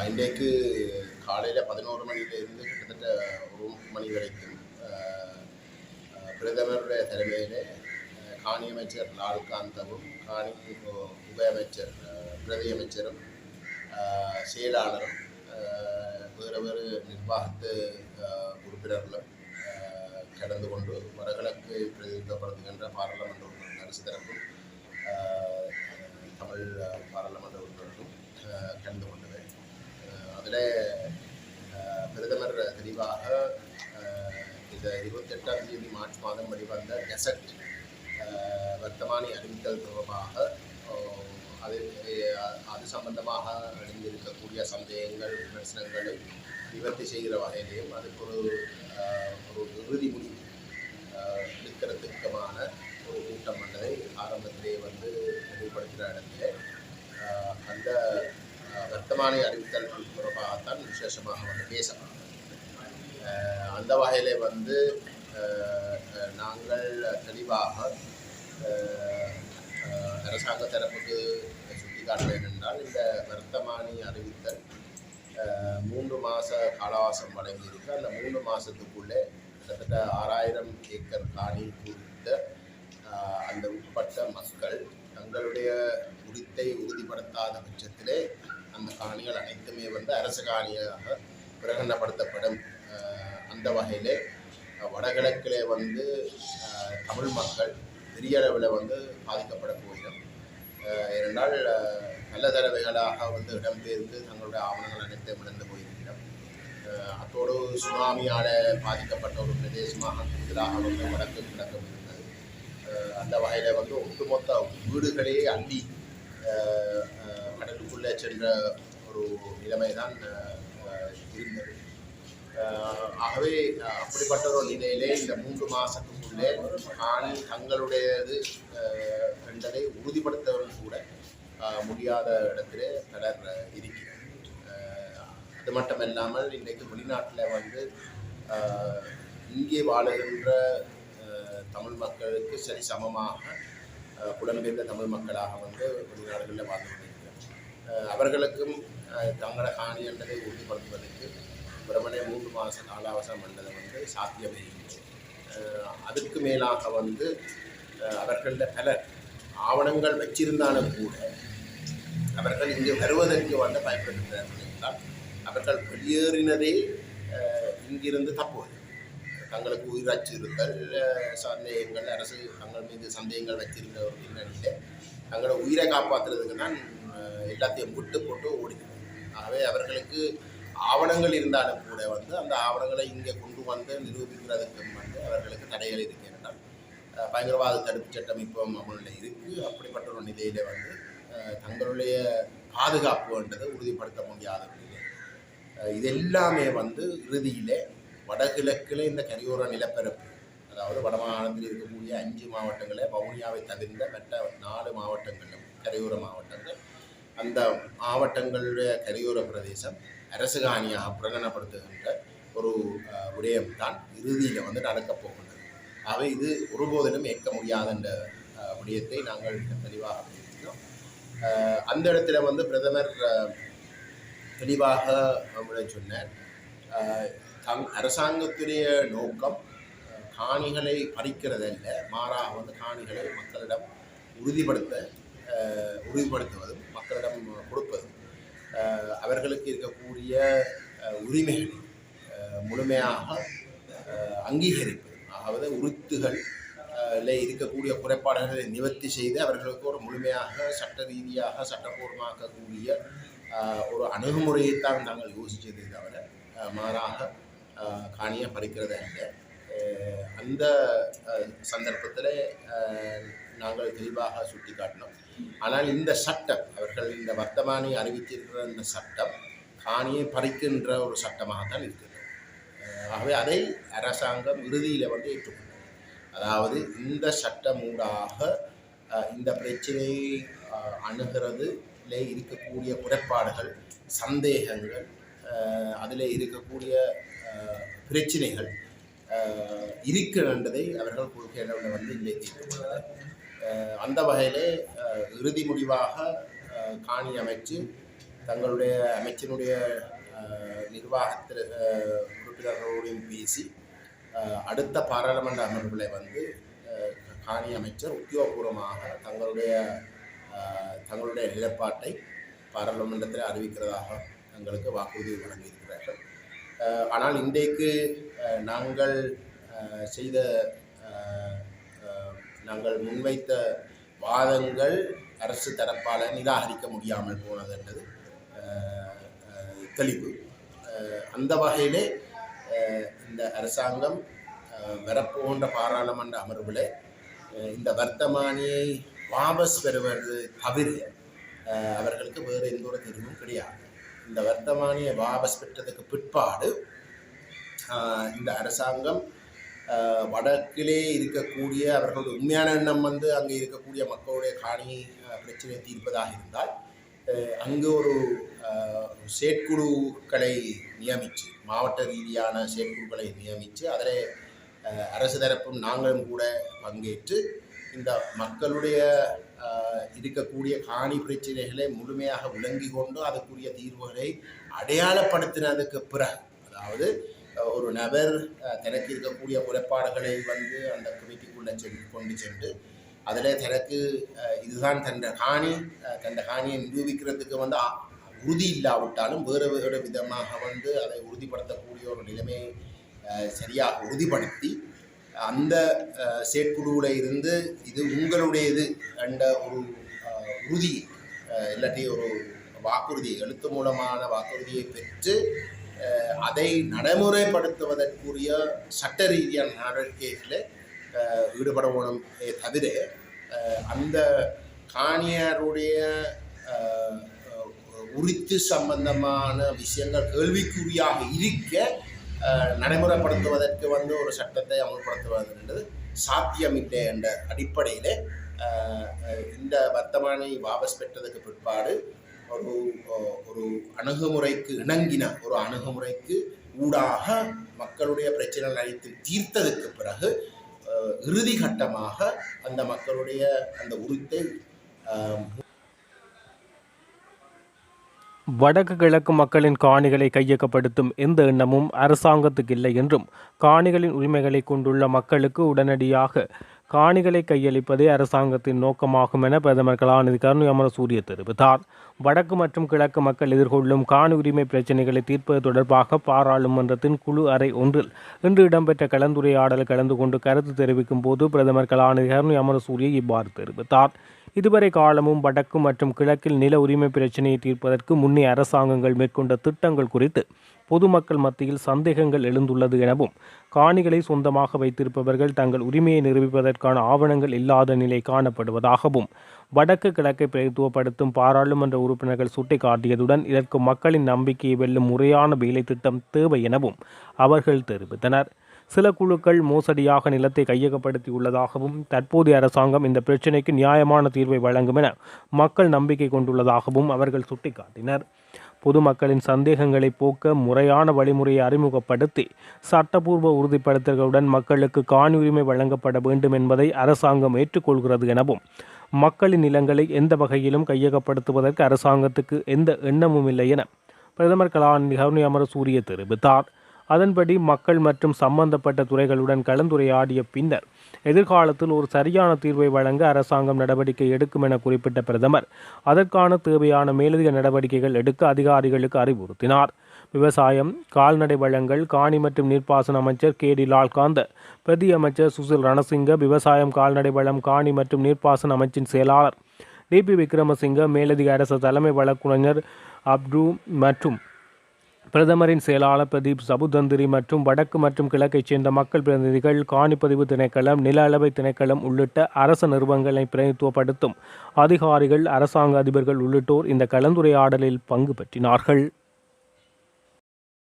இன்றைக்கு காலையில் பதினோரு மணியிலிருந்து கிட்டத்தட்ட ஒரு மணி வரைக்கும் பிரதமருடைய தலைமையிலே காணி அமைச்சர் லால் காந்தவும் காணி உப அமைச்சர் பிரதி அமைச்சரும் செயலாளரும் வேறு வேறு நிர்வாகத்து உறுப்பினர்களும் கடந்து கொண்டு வடகிழக்கு பிரதிநிதித்துவப்படுத்துகின்ற பாராளுமன்ற உறுப்பினர் அரசு தரப்பும் தமிழ் பாராளுமன்ற உறுப்பினர்களும் கலந்து கொண்டு அதில் பிரதமர் தெளிவாக இந்த இருபத்தெட்டாம் தேதி மார்ச் மாதம் வெளிவந்த கெசட் வர்த்தமானி அறிவித்தல் தொடர்பாக அது அது சம்பந்தமாக எழுந்திருக்கக்கூடிய சந்தேகங்கள் விமர்சனங்களை நிவர்த்தி செய்கிற வகையிலையும் அதுக்கு ஒரு ஒரு இறுதி முடிவு எடுக்கிறதுக்கமான ஒரு கூட்டம் பண்ணதை ஆரம்பத்திலே வந்து தெளிவுபடுத்துகிற இடத்துல அந்த வர்த்தமானி அறிவித்தல் தான் விசேஷமாக வந்து பேசப்படும் அந்த வகையில் வந்து ஆஹ் நாங்கள் தெளிவாக அரசாங்க தரப்புக்கு சுட்டிக்காட்ட வேண்டும் என்றால் இந்த வர்த்தமானி அறிவித்தல் மூன்று மாத காலவாசம் வழங்கியிருக்கு. அந்த மூன்று மாதத்துக்குள்ளே கிட்டத்தட்ட ஆறாயிரம் ஏக்கர் காணி குறித்த அந்த உட்பட்ட மக்கள் தங்களுடைய உரித்தை உறுதிப்படுத்தாத பட்சத்திலே காணிகள் அனைத்துமே வந்து அரசு காணியாக பிரகடனப்படுத்தப்படும். அந்த வகையிலே வடகிழக்கிலே வந்து தமிழ் மக்கள் பெரிய அளவில் வந்து பாதிக்கப்பட போகிறோம். இரண்டால் நல்ல தடவைகளாக வந்து இடம்பெயர்ந்து தங்களுடைய ஆவணங்கள் அனைத்தையும் இழந்து போயிருக்கிறோம். அத்தோடு சுனாமியால் பாதிக்கப்பட்ட ஒரு பிரதேசமாக கூடுதலாக வந்து வடக்கு கிழக்கும் இருந்தது. அந்த வகையில் வந்து ஒட்டுமொத்த வீடுகளையே அள்ளி கடலுக்குள்ளே சென்ற ஒரு நிலைமை தான் இருந்தது. ஆகவே அப்படிப்பட்ட ஒரு நிலையிலே இந்த மூன்று மாதத்துக்குள்ளே ஆண் தங்களுடையது என்பதை உறுதிப்படுத்தவும் கூட முடியாத இடத்திலே பலர் இருக்கிறார் அது மட்டுமல்லாமல் இன்றைக்கு வெளிநாட்டில் வந்து இங்கே வாழுகின்ற தமிழ் மக்களுக்கு சரி சமமாக புலம்பெயர்ந்த தமிழ் மக்களாக வந்து வெளிநாடுகளில் வாழ்ந்து கொண்டிருக்கிறார் அவர்களுக்கும் தங்கள காணி என்பதை உறுதிப்படுத்துவதற்கு பிரமணே மூன்று மாத காலாவசம் பண்ணதை வந்து சாத்தியமே அதுக்கு மேலாக வந்து அவர்களில் பலர் ஆவணங்கள் வச்சிருந்தாலும் கூட அவர்கள் இங்கு வருவதற்கு வந்து பயன்படுத்துகிறார்கள் என்றால் அவர்கள் வெளியேறினதே இங்கிருந்து தப்புவது தங்களுக்கு உயிர் அச்சுறுத்தல் சந்தேகங்கள் அரசு தங்கள் மீது சந்தேகங்கள் வச்சிருந்த ஒரு தங்களை உயிரை காப்பாற்றுறதுக்கு தான் எல்லாத்தையும் விட்டு போட்டு ஓடிக்கணும் ஆகவே அவர்களுக்கு ஆவணங்கள் இருந்தாலும் கூட வந்து அந்த ஆவணங்களை இங்கே கொண்டு வந்து நிரூபிக்கிறதுக்கும் வந்து அவர்களுக்கு தடைகள் இருக்கு. ஆஹ் பயங்கரவாத தடுப்பு சட்டம் இப்போ அமலில் இருக்குது அப்படிப்பட்ட ஒரு நிலையில் வந்து தங்களுடைய தங்களுடைய பாதுகாப்புன்றது உறுதிப்படுத்த முடியாத நிலை இது எல்லாமே வந்து இறுதியிலே வடகிழக்கில் இந்த கரையோர நிலப்பரப்பு அதாவது வடமாநிலத்தில் இருக்கக்கூடிய அஞ்சு மாவட்டங்களே வவுனியாவை தவிர்ந்த மற்ற நாலு மாவட்டங்களும் கரையோர மாவட்டங்கள் அந்த மாவட்டங்களுடைய கரையோர பிரதேசம் அரசு காணியாக பிரகடனப்படுத்துகின்ற ஒரு விடயம் தான் இறுதியில் வந்து நடக்கப் போகின்றது. ஆகவே இது ஒருபோதிலும் ஏற்க முடியாத என்ற விடயத்தை நாங்கள் தெளிவாக தெரிவிக்கிறோம். அந்த இடத்துல வந்து பிரதமர் தெளிவாக நம்மளை சொன்னார். தங் அரசாங்கத்துடைய நோக்கம் காணிகளை பறிக்கிறதல்ல மாறாக வந்து காணிகளை மக்களிடம் உறுதிப்படுத்த உறுதிப்படுத்துவதும் மக்களிடம் கொடுப்பதும் அவர்களுக்கு இருக்கக்கூடிய உரிமைகளை முழுமையாக அங்கீகரிப்பது அதாவது உறுத்துகள் இருக்கக்கூடிய குறைபாடுகளை நிவர்த்தி செய்து அவர்களுக்கு ஒரு முழுமையாக சட்ட ரீதியாக சட்டப்பூர்வமாக்கக்கூடிய ஒரு ஒரு அணுகுமுறையைத்தான் நாங்கள் யோசித்ததை தவிர மாறாக காணியை பறிக்கிறது அந்த சந்தர்ப்பத்தில் நாங்கள் தெளிவாக சுட்டிக்காட்டினோம். ஆனால் இந்த சட்டம் அவர்கள் இந்த வர்த்தமானி அறிவித்திருக்கிற இந்த சட்டம் காணியை பறிக்கின்ற ஒரு சட்டமாகத்தான் இருக்கிறது ஆகவே அதை அரசாங்கம் இறுதியில் வந்து ஏற்றுக்கொண்டது. அதாவது இந்த சட்டமூடாக இந்த பிரச்சனையை அணுகிறது இருக்கக்கூடிய குறைபாடுகள் சந்தேகங்கள் அதில் இருக்கக்கூடிய பிரச்சனைகள் அஹ், இருக்கின்றதை அவர்கள் கொள்கை அளவில் வந்து இல்லை அந்த வகையிலே இறுதி முடிவாக காணி அமைச்சு தங்களுடைய அமைச்சனுடைய நிர்வாகத்தில் உறுப்பினர்களோடையும் பேசி அடுத்த பாராளுமன்ற அமர்வுகளை வந்து காணி அமைச்சர் உத்தியோகபூர்வமாக தங்களுடைய தங்களுடைய நிலைப்பாட்டை பாராளுமன்றத்தில் அறிவிக்கிறதாக எங்களுக்கு வாக்குறுதி வழங்கியிருக்கிறார்கள். ஆனால் இன்றைக்கு நாங்கள் செய்த நாங்கள் முன்வைத்த வாதங்கள் அரசு தரப்பால் நிராகரிக்க முடியாமல் போனது என்பது தெளிவு. அந்த வகையிலே இந்த அரசாங்கம் வரப்போன்ற பாராளுமன்ற அமர்வில் இந்த வர்த்தமானியை வாபஸ் பெறுவது தவிர அவர்களுக்கு வேறு எந்த ஒரு தீர்வும் கிடையாது. இந்த வர்த்தமானியை வாபஸ் பெற்றதுக்கு பிற்பாடு இந்த அரசாங்கம் வடக்கிலே இருக்கக்கூடிய அவர்களுடைய உண்மையான எண்ணம் வந்து அங்கே இருக்கக்கூடிய மக்களுடைய காணி பிரச்சனை பிரச்சனையை தீர்ப்பதாக இருந்தால் அங்கு ஒரு செயற்குழுக்களை நியமித்து மாவட்ட ரீதியான செயற்குழுக்களை நியமித்து அதில் அரசு தரப்பும் நாங்களும் கூட பங்கேற்று இந்த மக்களுடைய இருக்கக்கூடிய காணி பிரச்சனைகளை முழுமையாக விளங்கி கொண்டு அதற்குரிய தீர்வுகளை அடையாளப்படுத்தினதுக்கு பிறகு அதாவது ஒரு நபர் தனக்கு இருக்கக்கூடிய குறைபாடுகளை வந்து அந்த கமிட்டிக்குள்ளே சென்று கொண்டு சென்று அதில் தனக்கு இதுதான் தன் காணி தன் காணியை நிரூபிக்கிறதுக்கு வந்து உறுதி இல்லாவிட்டாலும் வேறு வேறு விதமாக வந்து அதை உறுதிப்படுத்தக்கூடிய ஒரு நிலைமையை சரியாக உறுதிப்படுத்தி அந்த செயற்குழுவில் இருந்து இது உங்களுடையது என்ற ஒரு உறுதி இல்லாட்டி ஒரு வாக்குறுதி எழுத்து மூலமான வாக்குறுதியை பெற்று அதை நடைமுறைப்படுத்துவதற்குரிய சட்ட ரீதியான நடவடிக்கைகளில் ஈடுபட வேணும். தவிர அந்த காணியாருடைய உரித்து சம்பந்தமான விஷயங்கள் கேள்விக்குறியாக இருக்க நடைமுறைப்படுத்துவதற்கு வந்து ஒரு சட்டத்தை அமல்படுத்துவது என்றது சாத்தியமில்லை என்ற அடிப்படையில் இந்த வர்த்தமானி வாபஸ் பெற்றதுக்கு பிற்பாடு ஒரு ஒரு அணுகுமுறைக்கு இணங்கின ஒரு அணுகுமுறைக்கு ஊடாக மக்களுடைய பிரச்சனைகள் அனைத்தும் தீர்த்ததுக்கு பிறகு இறுதி கட்டமாக அந்த மக்களுடைய அந்த உரித்தை வடக்கு கிழக்கு மக்களின் காணிகளை கையகப்படுத்தும் எந்த எண்ணமும் அரசாங்கத்துக்கு இல்லை என்றும் காணிகளின் உரிமைகளை கொண்டுள்ள மக்களுக்கு உடனடியாக காணிகளை கையளிப்பதே அரசாங்கத்தின் நோக்கமாகும் என பிரதமர் கலாநிதி கருணை அமரசூரிய தெரிவித்தார். வடக்கு மற்றும் கிழக்கு மக்கள் எதிர்கொள்ளும் காணி உரிமை பிரச்சினைகளை தீர்ப்பது தொடர்பாக பாராளுமன்றத்தின் குழு அறை ஒன்றில் இன்று இடம்பெற்ற கலந்துரையாடல் கலந்து கொண்டு கருத்து தெரிவிக்கும் போது பிரதமர் கலாநிதி கருணை அமரசூரிய இவ்வாறு தெரிவித்தார். இதுவரை காலமும் வடக்கு மற்றும் கிழக்கில் நில உரிமை பிரச்சினையை தீர்ப்பதற்கு முன்னே அரசாங்கங்கள் மேற்கொண்ட திட்டங்கள் குறித்து பொதுமக்கள் மத்தியில் சந்தேகங்கள் எழுந்துள்ளது எனவும் காணிகளை சொந்தமாக வைத்திருப்பவர்கள் தங்கள் உரிமையை நிரூபிப்பதற்கான ஆவணங்கள் இல்லாத நிலை காணப்படுவதாகவும் வடக்கு கிழக்கை பிரதித்துவப்படுத்தும் பாராளுமன்ற உறுப்பினர்கள் சுட்டிக்காட்டியதுடன் இதற்கு மக்களின் நம்பிக்கையை வெல்லும் முறையான வேலை திட்டம் தேவை எனவும் அவர்கள் தெரிவித்தனர். சில குழுக்கள் மோசடியாக நிலத்தை கையகப்படுத்தியுள்ளதாகவும் தற்போதைய அரசாங்கம் இந்த பிரச்சினைக்கு நியாயமான தீர்வை வழங்கும் என மக்கள் நம்பிக்கை கொண்டுள்ளதாகவும் அவர்கள் சுட்டிக்காட்டினர். பொதுமக்களின் சந்தேகங்களை போக்க முறையான வழிமுறையை அறிமுகப்படுத்தி சட்டப்பூர்வ உறுதிப்படுத்தல்களுடன் மக்களுக்கு காணுரிமை வழங்கப்பட வேண்டும் என்பதை அரசாங்கம் ஏற்றுக்கொள்கிறது எனவும் மக்களின் நிலங்களை எந்த வகையிலும் கையகப்படுத்துவதற்கு அரசாங்கத்துக்கு எந்த எண்ணமும் இல்லை என பிரதமர் கலாநிதி கருணை அமரசூரிய தெரிவித்தார். அதன்படி மக்கள் மற்றும் சம்பந்தப்பட்ட துறைகளுடன் கலந்துரையாடிய பின்னர் எதிர்காலத்தில் ஒரு சரியான தீர்வை வழங்க அரசாங்கம் நடவடிக்கை எடுக்கும் என குறிப்பிட்ட பிரதமர். அதற்கான தேவையான மேலதிக நடவடிக்கைகள் எடுக்க அதிகாரிகளுக்கு அறிவுறுத்தினார். விவசாயம் கால்நடை வளங்கள் காணி மற்றும் நீர்ப்பாசன அமைச்சர் கே டி லால்காந்த பிரதி அமைச்சர் சுசில் ரணசிங்க விவசாயம் கால்நடை வளம் காணி மற்றும் நீர்ப்பாசன அமைச்சின் செயலாளர் டிபி விக்ரமசிங்க மேலதிக அரசு தலைமை வழக்குரைஞர் அப்டு மற்றும் பிரதமரின் செயலாளர் பிரதீப் சபுதந்திரி மற்றும் வடக்கு மற்றும் கிழக்கைச் சேர்ந்த மக்கள் பிரதிநிதிகள் காணிப்பதிவு திணைக்களம் நில அளவை திணைக்களம் உள்ளிட்ட அரச நிறுவனங்களை பிரதித்துவப்படுத்தும் அதிகாரிகள் அரசாங்க அதிபர்கள் உள்ளிட்டோர் இந்த கலந்துரையாடலில் பங்கு பற்றினார்கள்.